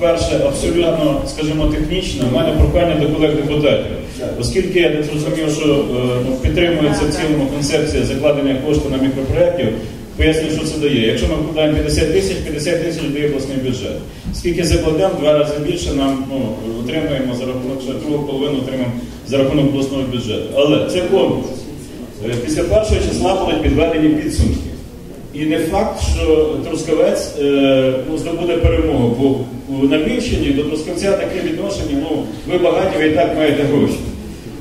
перше, абсолютно, скажімо, технічно, у мене прохання до колег депутатів. Оскільки я зрозумів, що е, ну, підтримується в цілому концепція закладення коштів на мікропроєктів, поясню, що це дає. Якщо ми вкладаємо 50 тисяч, 50 тисяч дає обласний бюджет. Скільки закладемо, два рази більше нам ну, отримаємо за рахунок, другу половину отримаємо за рахунок обласного бюджету. Але це конкурс. Е, Після першого числа будуть підведені підсумки. І не факт, що Трускавець е, ну, здобуде перемогу, бо на Львівщині до Трускавця таке відношення, ну, ви багаті, ви і так маєте гроші.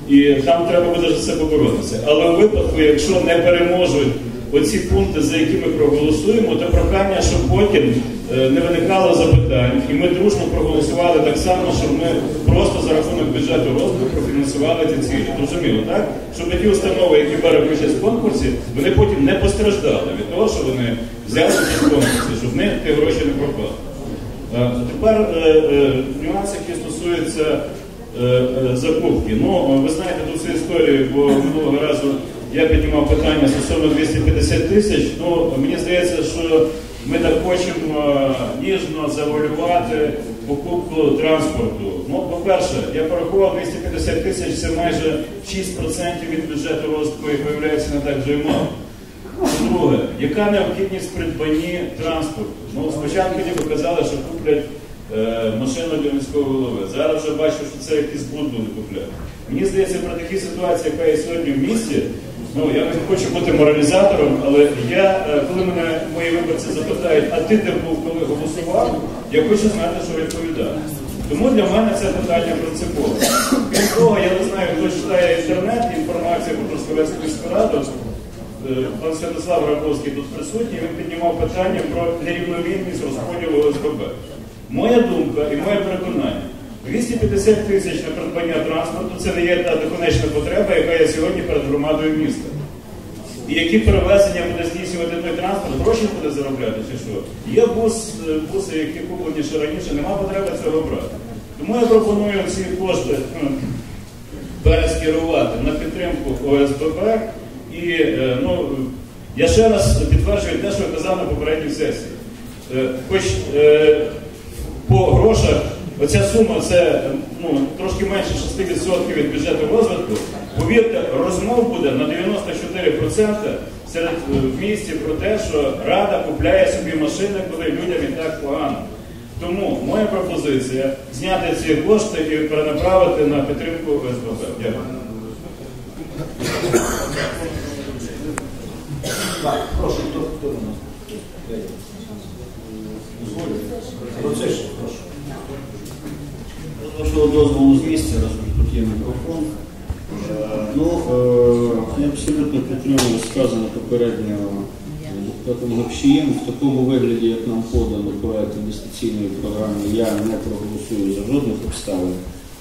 І там треба буде за це поборотися. Але у випадку, якщо не переможуть оці пункти, за які ми проголосуємо, то прохання, щоб потім е, не виникало запитань, і ми дружно проголосували так само, щоб ми просто за рахунок бюджету розвитку профінансували ці цілі. Зрозуміло, так? Щоб ті установи, які беруть участь в конкурсі, вони потім не постраждали від того, що вони взяли в конкурсі, щоб в ті гроші не пропали. Е, Тепер е, нюанси, які стосуються закупки. Ну, ви знаєте ту всю історію, бо минулого разу я піднімав питання стосовно 250 тисяч. Ну, мені здається, що ми так хочемо е, ніжно завуалювати покупку транспорту. Ну, по-перше, я порахував 250 тисяч, це майже 6% від бюджету розвитку, як виявляється, не так вже й мало. Друге, яка необхідність придбанні транспорту? Ну, спочатку ніби казали, що куплять е, машину для міського голови. Зараз вже бачу, що це якийсь буд буде купляти. Мені здається, при такій ситуації, яка є сьогодні в місті, ну я не хочу бути моралізатором, але я, е, коли мене мої виборці запитають, а ти де був, коли голосував, я хочу знати, що відповідати. Тому для мене це питання принципове. Крім того, я не знаю, хто читає інтернет, інформація про Трускавецьку міську раду. Е, Пан Святослав Раковський тут присутній, він піднімав питання про нерівновірність розподілу ОСББ. Моя думка і моє переконання, 250 тисяч на придбання транспорту це не є та доконечна потреба, яка є сьогодні перед громадою міста. І які перевезення буде здійснювати той транспорт, гроші буде заробляти чи що? Є бус, е, буси, які куплені ще раніше, нема потреби цього брати. Тому я пропоную ці кошти перескерувати на підтримку ОСББ. І е, ну, я ще раз підтверджую те, що я казав на попередній сесії. Е, Хоч по грошах оця сума це ну, трошки менше 6% від бюджету розвитку, повірте, розмов буде на 94% серед е, в місті про те, що Рада купляє собі машини, коли людям і так погано. Тому моя пропозиція зняти ці кошти і перенаправити на підтримку ОСББ. Дякую. Так, прошу, хто, хто у нас? Дозволю. Процеш, прошу. Дозволу з місця, раз уж тут є мікрофон. Е, Ну, е, я абсолютно підтримую сказане попередньо депутатом Гапшієм. В такому вигляді, як нам подано проект інвестиційної програми, я не проголосую за жодних обставин.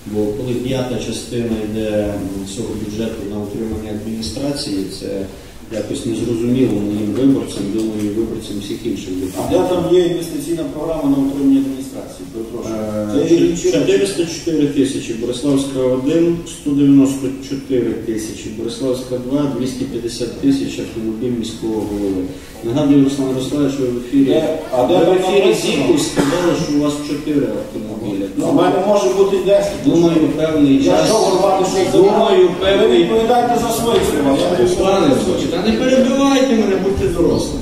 Бо коли п'ята частина йде цього бюджету на утримання адміністрації, це якось незрозуміло моїм виборцям, думаю, і виборцям всіх інших А де там є інвестиційна програма на утримання адміністрації? Перепрошую. Е, Це рішення- 404 тисячі, Бориславська 1, 194 тисячі, Бориславська 2, 250 тисяч автомобіль міського голови. Нагадую, Руслан Ярославович, ви в ефірі, Де? А де в там ефірі написано? ЗІКу сказали, що у вас 4 автомобіля. У мене може бути 10. Думаю, певний Я час. що говорю, що це Думаю, Ви певний відповідайте за свої слова. я не Руслане Ярославович, та не перебивайте мене, будьте дорослим.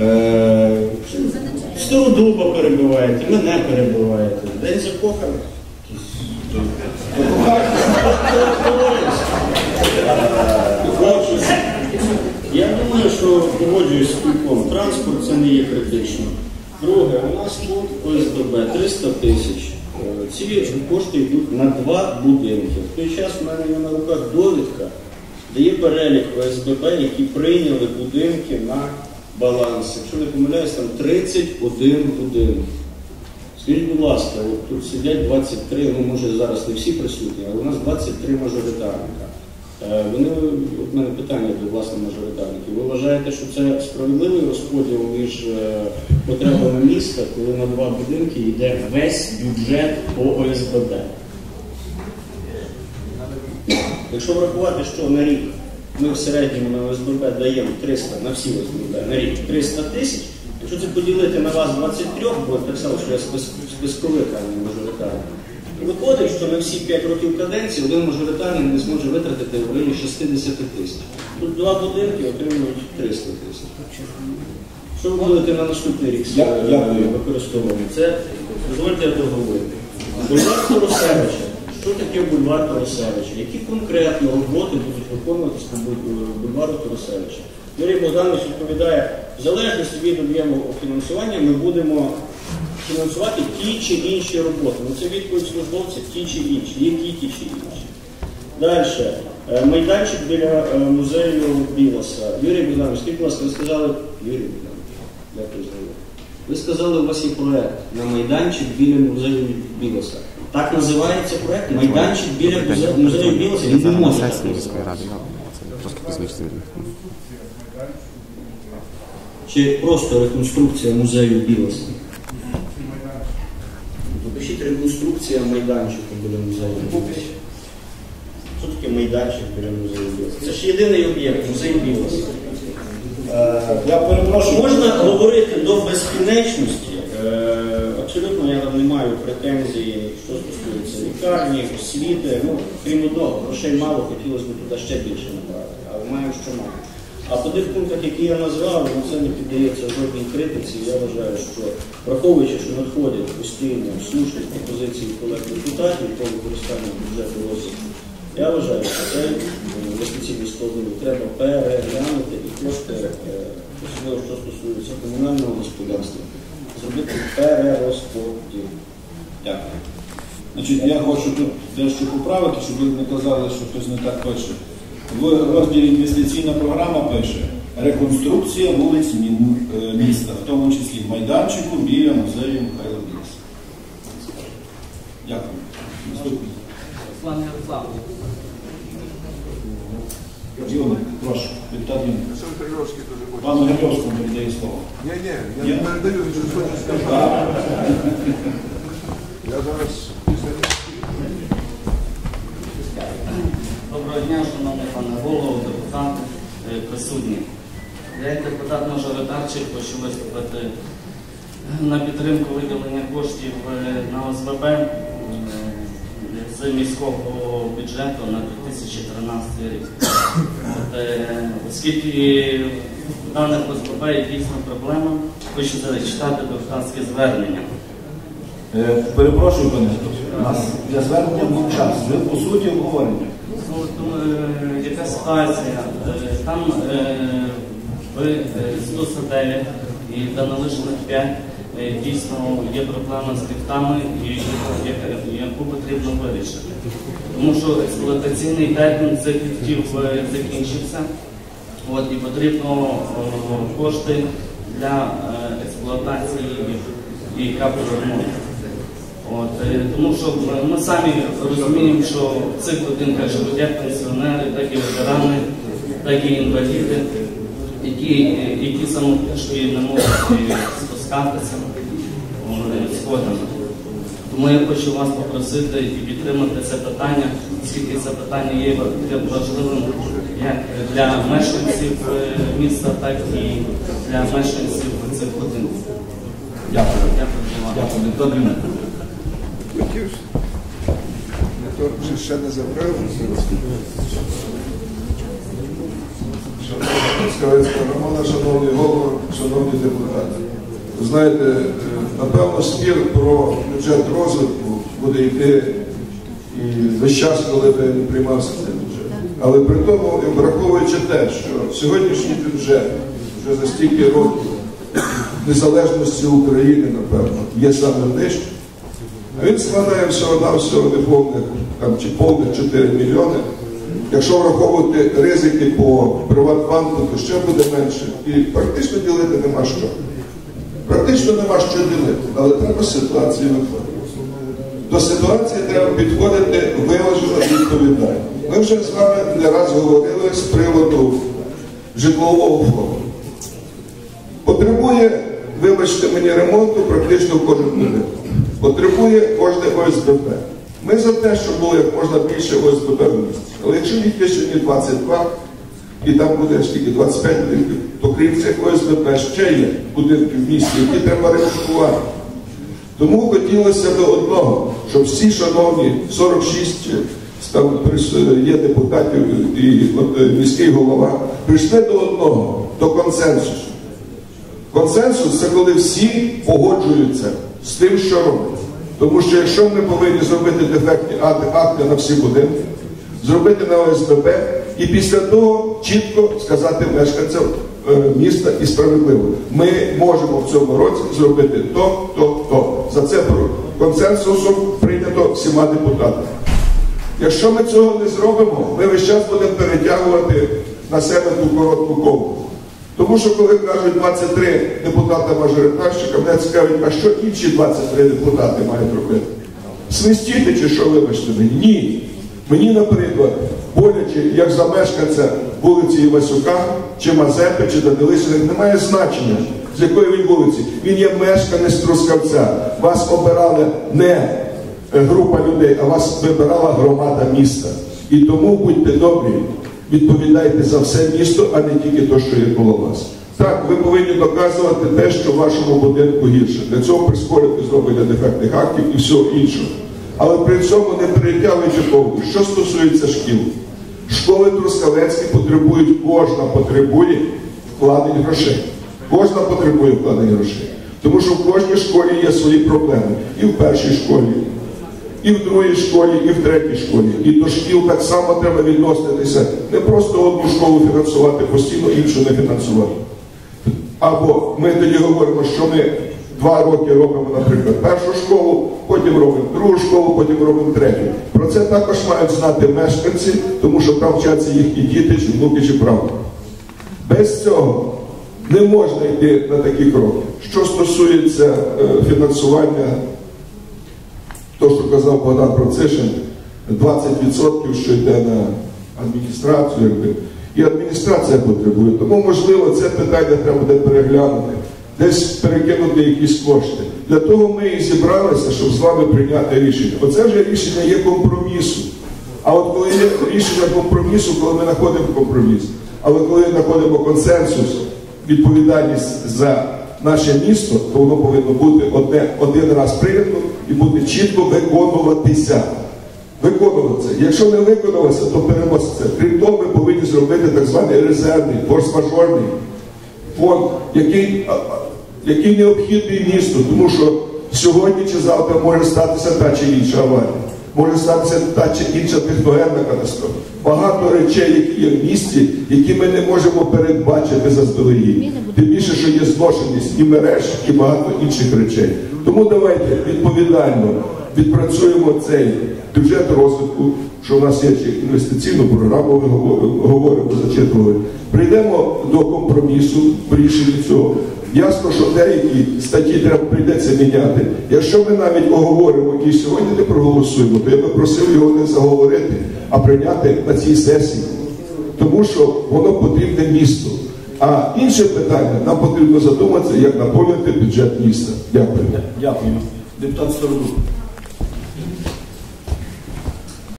Е, Стародуба перебиваєте, мене перебиваєте. День закоханих. Я думаю, що погоджуюсь з кільком. Транспорт це не є критично. Друге, у нас тут ОСББ 300 тисяч. Е, Ці кошти йдуть на два будинки. В той час в мене є на руках довідка, де є перелік ОСББ, які прийняли будинки на баланс. Якщо не помиляюсь, там 31 будинок. Скажіть, будь ласка, от тут сидять 23, ну може зараз не всі присутні, але у нас 23 мажоритарника. Е, Вони, от мене питання до власне мажоритарників. Ви вважаєте, що це справедливий розподіл між е, потребами міста, коли на два будинки йде весь бюджет по ОСББ? Якщо врахувати, що на рік ми в середньому на ОСББ даємо 300 на всі ОСББ на рік 300 тисяч, Якщо це поділити на вас 23, бо так само, що я спис- списковик, а не мажоритарний, то виходить, що на всі 5 років каденції один мажоритарний не зможе витратити в районі 60 тисяч. Тут два будинки отримують 300 тисяч. Що ви будете на наступний рік Я- е, використовувати? Це, дозвольте я договорити. Бульвар Тарасевича. Що таке бульвар Тарасевича? Які конкретно роботи будуть виконуватися по бульвару Тарасевича? Юрій Богданович відповідає, в залежності від об'єму фінансування ми будемо фінансувати ті чи інші роботи. Ну це відповідь службовця ті чи інші. Які ті чи інші? Далі. Е, Майданчик біля е, музею Білоса. Юрій Богданович, скільки ласка, ви сказали? Юрій Богданович, дякую за увагу. Ви сказали, у вас є проект на майданчик біля музею Білоса. Так називається проект? Майданчик біля музею Білоса. Він не може так. Це трошки пізніше. Чи просто реконструкція музею Білоса? Допишіть реконструкція майданчику біля музею Білоса. Що таке майданчик біля музею Білоса? Це ж єдиний об'єкт, музей Білоса. Е, Я перепрошую. Можна говорити до безкінечності. Е, Абсолютно я не маю претензій, що стосується лікарні, освіти. Ну, крім одного, грошей мало, хотілося б туди ще більше набрати, але маємо, що маємо. А по тих пунктах, які я назвав, ну, це не піддається жодній критиці. Я вважаю, що враховуючи, що надходять постійно слушні пропозиції колег депутатів по використанню бюджету розвитку, я вважаю, що цей інвестиційний складовий треба переглянути і кошти, е, особливо що стосується комунального господарства, зробити перерозподіл. Дякую. Значить, я хочу тут дещо поправити, щоб ви не казали, що хтось не так пише. В розділі інвестиційна програма пише реконструкція вулиць е, міста, в тому числі майданчику біля музею Михайла Білоса. Дякую. Наступний. Руслан Ярославович. Прошу, депутат хоче. Пану Гребовському передає слово. Ні, ні, я не передаю, він щось хоче сказати. Я зараз Доброго дня, шановний пане голово, депутати, е, присутні. Я як депутат-мажоритарчик хочу виступити на підтримку виділення коштів е, на ОСББ е, з міського бюджету на 2013 рік. От, Оскільки в даних ОСББ є дійсно проблема, хочу зачитати депутатське звернення. Е, Перепрошую, пане, у нас для звернення був час. Ви по суті обговорення. Ну, от, е, яка ситуація? Е, Там е, в е, 109 і Данилишних 5 е, дійсно є проблема з ліфтами, і яка- яку потрібно вирішити. Тому що експлуатаційний термін цих ліфтів е, закінчився, от, і потрібно е, кошти для е, експлуатації і капремонту. От, е, тому що ми самі розуміємо, що в цих будинках живуть як пенсіонери, так і ветерани, так і інваліди, які, які самотужки не можуть спускатися сходами. Тому я хочу вас попросити і підтримати це питання, оскільки це питання є важливим як для мешканців е, міста, так і для мешканців цих будинків. Дякую. Дякую. Дякую, вже ще не забрав. Скавецька шановний голово, шановні депутати. Ви знаєте, е, напевно, спір про бюджет розвитку буде йти і весь час, коли би не приймався. Але при тому, враховуючи те, що сьогоднішній бюджет вже за стільки років незалежності України, напевно, є саме нижчим, він складає всього-навсього неповних там, чи повних 4 мільйони. Якщо враховувати ризики по Приватбанку, то ще буде менше. І практично ділити нема що. Практично нема що ділити, але треба з ситуації виходити. До ситуації треба підходити виважено і відповідально. Ми вже з вами не раз говорили з приводу житлового фонду. Потребує, вибачте мені, ремонту практично кожен будинок. Потребує кожне ОСББ. Ми за те, щоб було як можна більше ОСББ в місті. Але якщо їх є сьогодні 22, і там буде скільки 25 будинків, то крім цих ОСББ ще є будинки в місті, які треба ремонтувати. Тому хотілося до одного, щоб всі шановні 46 прис- є депутатів і е, міський голова прийшли до одного, до консенсусу. Консенсус це коли всі погоджуються з тим, що роблять. Тому що якщо ми повинні зробити дефектні акти на всі будинки, зробити на ОСББ і після того чітко сказати мешканцям е, міста і справедливо, ми можемо в цьому році зробити то, то, то. За це про- консенсусом прийнято всіма депутатами. Якщо ми цього не зробимо, ми весь час будемо перетягувати на себе ту коротку ковку. Тому що коли кажуть 23 депутата мажоритарщика, мене цікавить, а що інші 23 депутати мають робити? Свистіти чи що, вибачте мені? Ні. Мені, наприклад, боляче, як за вулиці Івасюка, чи Мазепи, чи Данилишина, немає значення, з якої він вулиці. Він є мешканець Трускавця. Вас обирали не група людей, а вас вибирала громада міста. І тому будьте добрі, відповідайте за все місто, а не тільки те, що є коло вас. Так, ви повинні доказувати те, що в вашому будинку гірше. Для цього прискорити зроблення дефектних актів і всього іншого. Але при цьому не перетягуючи повну. Що стосується шкіл, школи Трускавецькі потребують, кожна потребує вкладень грошей. Кожна потребує вкладень грошей. Тому що в кожній школі є свої проблеми. І в першій школі, і в другій школі, і в третій школі. І до шкіл так само треба відноситися. Не просто одну школу фінансувати постійно, іншу не фінансувати. Або ми тоді говоримо, що ми два роки робимо, наприклад, першу школу, потім робимо другу школу, потім робимо третю. Про це також мають знати мешканці, тому що там вчаться їхні діти, чи внуки, чи правнуки. Без цього не можна йти на такі кроки. Що стосується е, фінансування, то, що казав Богдан Процишин, 20% що йде на адміністрацію, і адміністрація потребує. Тому, можливо, це питання треба буде переглянути, десь перекинути якісь кошти. Для того ми і зібралися, щоб з вами прийняти рішення. Оце вже рішення є компромісу. А от коли є рішення компромісу, коли ми знаходимо компроміс, але коли знаходимо консенсус, відповідальність за наше місто, то воно повинно бути одне, один раз прийнято і бути чітко виконуватися. Виконуватися. Якщо не виконалося, то переноситься. Крім того, ми повинні зробити так званий резервний, форс-мажорний фонд, який, який необхідний місту, тому що сьогодні чи завтра може статися та чи інша аварія, може статися та чи інша техногенна катастрофа. Багато речей, які є в місті, які ми не можемо передбачити заздалегідь. Більше, що є зношеність і мереж, і багато інших речей. Тому давайте відповідально відпрацюємо цей бюджет розвитку, що у нас є ще інвестиційну програму, ми говоримо, зачитували. Прийдемо до компромісу в рішенні цього. Ясно, що деякі статті треба прийдеться міняти. Якщо ми навіть оговоримо, які сьогодні не проголосуємо, то я би просив його не заговорити, а прийняти на цій сесії. Тому що воно потрібне місту. А інше питання нам потрібно задуматися, як наповнити бюджет міста. Дякую. Дякую. Депутат Сторожук.